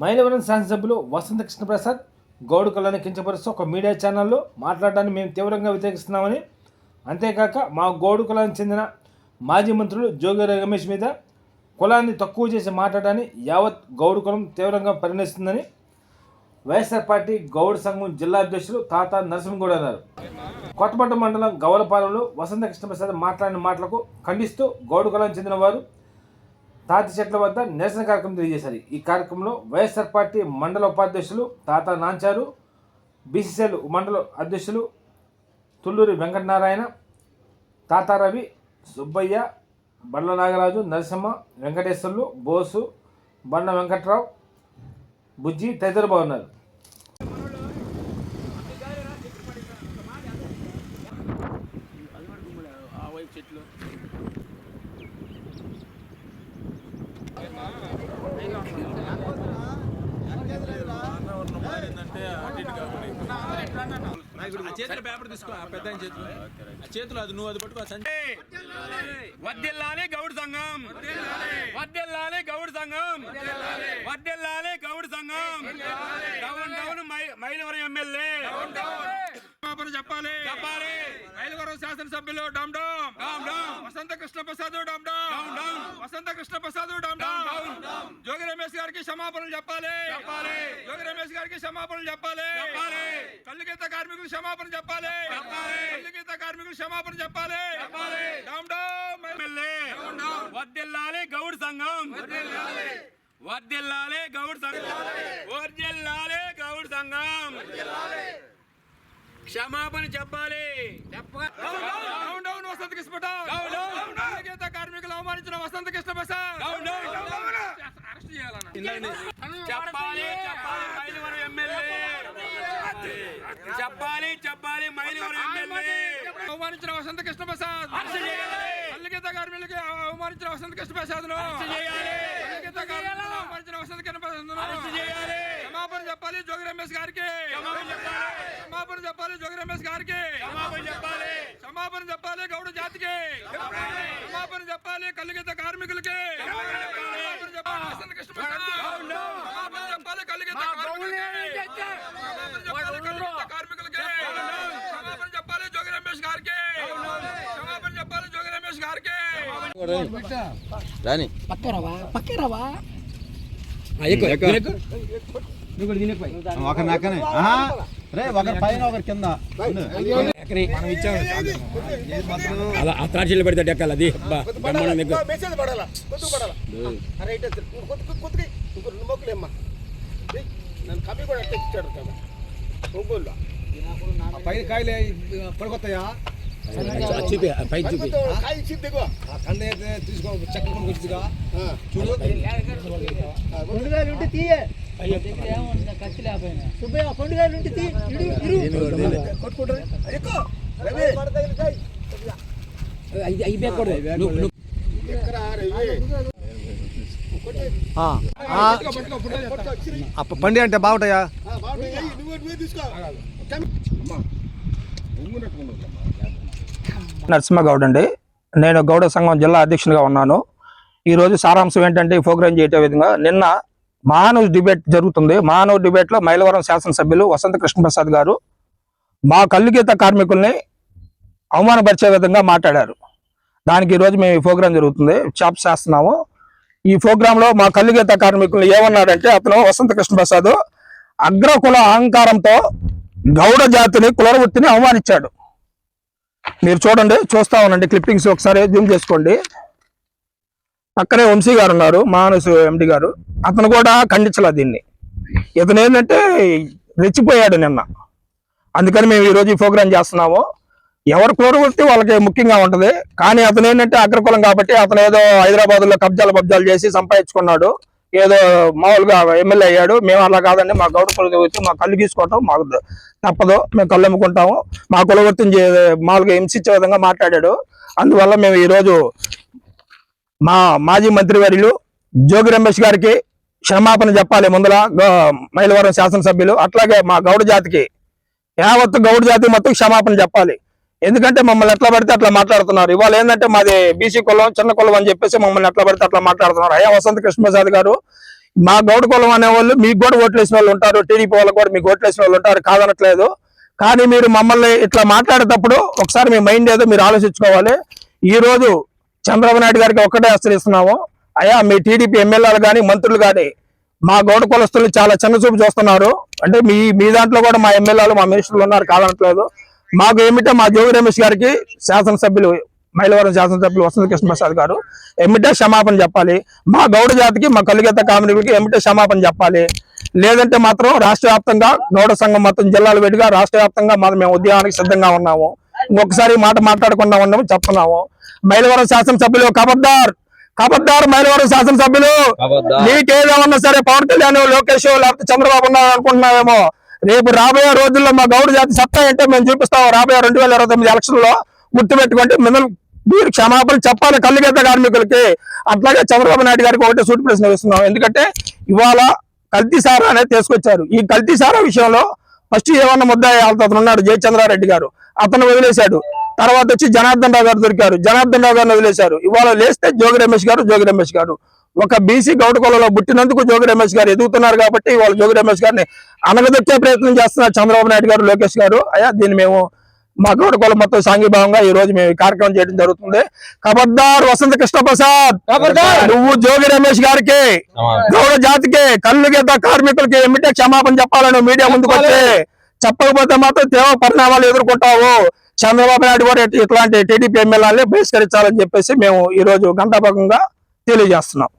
మైలవరం శాసనసభ్యులు వసంత కృష్ణప్రసాద్ గౌడు కులాన్ని కించపరుస్తూ ఒక మీడియా ఛానల్లో మాట్లాడడాన్ని మేము తీవ్రంగా వ్యతిరేకిస్తున్నామని. అంతేకాక మా గౌడు కులానికి చెందిన మాజీ మంత్రులు జోగి రమేష్ మీద కులాన్ని తక్కువ చేసి మాట్లాడాన్ని యావత్ గౌడు కులం తీవ్రంగా పరిణమిస్తుందని వైఎస్ఆర్ పార్టీ గౌడ్ సంఘం జిల్లా అధ్యక్షులు తాత నరసింహగౌడ్ అన్నారు. కొత్తపట్ట మండలం గౌలపాలెంలో వసంత కృష్ణప్రసాద్ మాట్లాడిన మాటలకు ఖండిస్తూ గౌడు కులానికి చెందిన వారు తాటి చెట్ల వద్ద నిరసన కార్యక్రమం తెలియజేశారు. ఈ కార్యక్రమంలో వైఎస్ఆర్ పార్టీ మండల ఉపాధ్యక్షులు తాత నాంచారు బీసీసీఎల్ మండల అధ్యక్షులు తుళ్ళూరి వెంకటనారాయణ తాతారవి సుబ్బయ్య బండ్ల నాగరాజు నరసింహ వెంకటేశ్వర్లు బోసు బండ వెంకట్రావు బుజ్జి తదితరులు బాగున్నారు చెట్లు. మారిందంటే అటు ఇటు కాకుండా ఆ చేతిలో పేపర్ తీసుకో ఆ పెద్ద చేతిలో. ఆ చేతిలో అది నువ్వు అది పట్టుకో వద్దెల్లాలి గౌడ్ సంఘం. వద్దెల్లాలి గౌడ్ సంఘం. వద్దెల్లాలి గౌడ్ సంఘం. డౌన్ డౌన్ మై- మైలవరం ఎమ్మెల్యే. చెప్పాలి. చెప్పాలి. మైలవరం శాసనసభ్యులు డమ్ డమ్ డమ్ డమ్ వసంత కృష్ణ ప్రసాద్ డమ్ డమ్ డమ్ డమ్ వసంత కృష్ణ ప్రసాద్ డమ్ డమ్ జోగి రమేష్ గారికి క్షమాపణలు చెప్పాలి చెప్పాలి జోగి రమేష్ గారికి క్షమాపణలు చెప్పాలి చెప్పాలి కల్లుగీత కార్మికులు క్షమాపణ చెప్పాలి చెప్పాలి కల్లుగీత కార్మికులు క్షమాపణ చెప్పాలి చెప్పాలి డమ్ డమ్ ఎమ్మెల్యే వద్దెల్లాలి గౌడ్ సంఘం వద్దెల్లాలి గౌడ్ సంఘం వద్దెల్లాలి గౌడ్ సంఘం క్షమాపణ చెప్పాలి. డౌన్ డౌన్ వసంత కృష్ణ గీత కార్మికులు అవమానించిన వసంత కృష్ణ ప్రసాద్ అరెస్ట్ చెప్పాలి చెప్పాలి ఎమ్మెల్యే. చెప్పాలి. చెప్పాలి మైలవరం ఎమ్మెల్యే. అవమానించిన వసంత కృష్ణ ప్రసాద్ అల్లిగీత కార్మికులకి అవమానించిన వసంత కృష్ణ ప్రసాద్ అవమానించిన వసంత కృష్ణ ప్రసాద్ క్షమాపణ చెప్పాలి జోగి రమేష్ గారికి. క్షమాపణ చెప్పాలి. జోగి రమేష్ గారికి. క్షమాపణ చెప్పాలి. గౌడ జాతికి. క్షమాపణ చెప్పాలి కల్లుగీత కార్మికులకి. క్షమాపణ చెప్పాలి. వసంత కృష్ణ ప్రసాద్ క్షమాపణ చెప్పాలి కల్లుగీత కార్మికులకి. క్షమాపణ చెప్పాలి కల్లుగీత కార్మికులకి. క్షమాపణ చెప్పాలి జోగి రమేష్ గారికి. క్షమాపణ చెప్పాలి జోగి రమేష్ గారికి. రాని. పక్కరవా పక్కరవా ఒక నక్కనే ఆహా. రే ఒకరి పైన ఒకరి కింద అలా ఆ తాడ్చీలు పెడితే డెక్కాలి అది బా బ్రహ్మాండం దగ్గర మెసేజ్ పడాలా కొద్దు పడాలా రైట్ కొద్దు కొద్దుకి ఇంకో రెండు మొక్కలు ఏమ్మా ఏయ్, నన్ను కమ్మి కూడా అట్టే ఇచ్చాడు కదా ఒంగోలు పైన కాయలు పడిపోతాయా చూపి ఆ పైకి చూపి కాయ ఇచ్చింది దిగో ఆ కండ అయితే తీసుకో చక్కెర కొనుక్కొచ్చుగా ఆ. చూడు కత్తి లేకపోయినా సుబ్బయ్య పండుగ కొట్టుకుంటారు? ఎక్కువ. పండి అంటే బాగుంటాయా? నరసింహగౌడ్ అండి. నేను గౌడ సంఘం జిల్లా అధ్యక్షునిగా ఉన్నాను. ఈరోజు సారాంశం ఏంటంటే ఈ ప్రోగ్రాం చేయటం విధంగా నిన్న మానవ డిబేట్ జరుగుతుంది. మహానవ్ డిబేట్లో మైలవరం శాసనసభ్యులు వసంత కృష్ణప్రసాద్ గారు మా కల్లుగీత కార్మికుల్ని అవమానపరిచే విధంగా మాట్లాడారు. దానికి ఈరోజు మేము ఈ ప్రోగ్రాం జరుగుతుంది. చాప్ చేస్తున్నాము. ఈ ప్రోగ్రాంలో మా కల్లుగీత కార్మికులు ఏమన్నాడంటే అతను వసంత కృష్ణప్రసాద్ అగ్రకుల అహంకారంతో గౌడ జాతిని కులవృత్తిని అవమానించాడు. మీరు చూడండి చూస్తా ఉండండి క్లిప్పింగ్స్ ఒకసారి జూమ్ చేసుకోండి. పక్కనే వంశీ గారు ఉన్నారు మానసు ఎండి గారు. అతను కూడా ఖండించలే దీన్ని. ఇతను ఏంటంటే రెచ్చిపోయాడు నిన్న. అందుకని మేము ఈరోజు ఈ ప్రోగ్రాం చేస్తున్నాము. ఎవరి కులవృత్తి వాళ్ళకి ముఖ్యంగా ఉంటది. కానీ అతను ఏంటంటే అగ్రకులం కాబట్టి అతను ఏదో హైదరాబాద్లో కబ్జాలు కబ్జాలు చేసి సంపాదించుకున్నాడు. ఏదో మామూలుగా ఎమ్మెల్యే అయ్యాడు. మేము అలా కాదండి. మా గౌరవ కులవృత్తి మా కళ్ళు తీసుకోవటం మాకు తప్పదు. మేము కళ్ళు అమ్ముకుంటాము. మా కులవృత్తిని మామూలుగా హింసించే విధంగా మాట్లాడాడు. అందువల్ల మేము ఈరోజు మా మాజీ మంత్రివర్యులు జోగి రమేష్ గారికి క్షమాపణ చెప్పాలి ముందర మైలవరం శాసనసభ్యులు. అట్లాగే మా గౌడ జాతికి యావత్తు గౌడ జాతి మొత్తం క్షమాపణ చెప్పాలి. ఎందుకంటే మమ్మల్ని ఎట్లా పడితే అట్లా మాట్లాడుతున్నారు. ఇవాళ ఏంటంటే మాది బీసీ కులం చిన్న కులం అని చెప్పేసి మమ్మల్ని ఎట్లా పడితే అట్లా మాట్లాడుతున్నారు. అయ్యా వసంత కృష్ణప్రసాద్ గారు మా గౌడ కులం అనే వాళ్ళు మీకు కూడా ఓట్లు వేసిన వాళ్ళు ఉంటారు. టీడీపీ వాళ్ళకి కూడా మీకు ఓట్లు వేసిన వాళ్ళు ఉంటారు. కాదనట్లేదు. కానీ మీరు మమ్మల్ని ఇట్లా మాట్లాడేటప్పుడు ఒకసారి మీ మైండ్ ఏదో మీరు ఆలోచించుకోవాలి. ఈ రోజు చంద్రబాబు నాయుడు గారికి ఒక్కటే హెచ్చరిస్తున్నాము అయ్యా మీ టీడీపీ ఎమ్మెల్యేలు కానీ మంత్రులు కానీ మా గౌడ కులస్తులు చాలా చిన్న చూపు చూస్తున్నారు. అంటే మీ మీ దాంట్లో కూడా మా ఎమ్మెల్యేలు మా మినిస్టర్లు ఉన్నారు కాదనట్లేదు. మాకు ఏమిటో మా జోగి రమేష్ గారికి శాసనసభ్యులు మైలవరం శాసనసభ్యులు వసంత కృష్ణ ప్రసాద్ గారు ఎమ్మిటే క్షమాపణ చెప్పాలి. మా గౌడ జాతికి మా కలుగెత్త కామెడీకి ఎమ్మిటే క్షమాపణ చెప్పాలి. లేదంటే మాత్రం రాష్ట్ర వ్యాప్తంగా గౌడ సంఘం మొత్తం జిల్లాలు విడిగా రాష్ట్ర వ్యాప్తంగా మాత్రం మేము ఉద్యమానికి సిద్ధంగా ఉన్నాము. ఇంకొకసారి మాట మాట్లాడకుండా ఉన్నాము చెప్తున్నాము. మైలవరం శాసనసభ్యులు కబర్దార్ కబద్దార్ మైలవరం శాసనసభ్యులు. నీకేదేమన్నా సరే పవన్ కళ్యాణ్ లోకేష్ లేకపోతే చంద్రబాబు ఉన్నారు అనుకుంటున్నావేమో. రేపు రాబోయే రోజుల్లో మా గౌడ జాతి సత్తా ఏంటో మేము చూపిస్తాం. రాబోయే రెండు వేల ఇరవై తొమ్మిది ఎలక్షన్లో గుర్తుపెట్టుకోండి మిమ్మల్ని మీరు క్షమాపణ చెప్పాలి కల్లుగీత కార్మికులకి. అట్లాగే చంద్రబాబు నాయుడు గారికి ఒకటే సూటి ప్రశ్న వేస్తున్నాం. ఎందుకంటే ఇవాళ కల్తీ సారా అనేది తీసుకొచ్చారు. ఈ కల్తీ సారా విషయంలో ఫస్ట్ ఏమన్నా ముద్ద అతను ఉన్నాడు జయచంద్రారెడ్డి గారు. అతను వదిలేశాడు. తర్వాత వచ్చి జనార్దన్ రావు గారు దొరికారు. జనార్దన్ రావు గారిని వదిలేశారు. ఇవాళ లేస్తే జోగి రమేష్ గారు జోగి రమేష్ గారు. ఒక బీసీ గౌడ కులంలో పుట్టినందుకు జోగి రమేష్ గారు ఎదుగుతున్నారు కాబట్టి ఇవాళ జోగి రమేష్ గారిని అనగదొక్కే ప్రయత్నం చేస్తున్నారు చంద్రబాబు నాయుడు గారు లోకేష్ గారు. అయ్యా దీన్ని మేము మా గౌడ కులం మొత్తం సాంఘీభావంగా ఈ రోజు మేము ఈ కార్యక్రమం చేయడం జరుగుతుంది. కబద్దార్ వసంత కృష్ణ ప్రసాద్ నువ్వు జోగి రమేష్ గారికి గౌడ జాతికి కళ్ళు గీత కార్మికులకి ఎమ్మిటే క్షమాపణ చెప్పాలని మీడియా ముందుకు వచ్చి చెప్పకపోతే మాత్రం తీవ్ర పరిణామాలు ఎదుర్కొంటావు. చంద్రబాబు నాయుడు కూడా ఇట్లాంటి టీడీపీ ఎమ్మెల్యేలని బహిష్కరించాలని చెప్పేసి మేము ఈ రోజు గంటాపకంగా తెలియజేస్తున్నాం.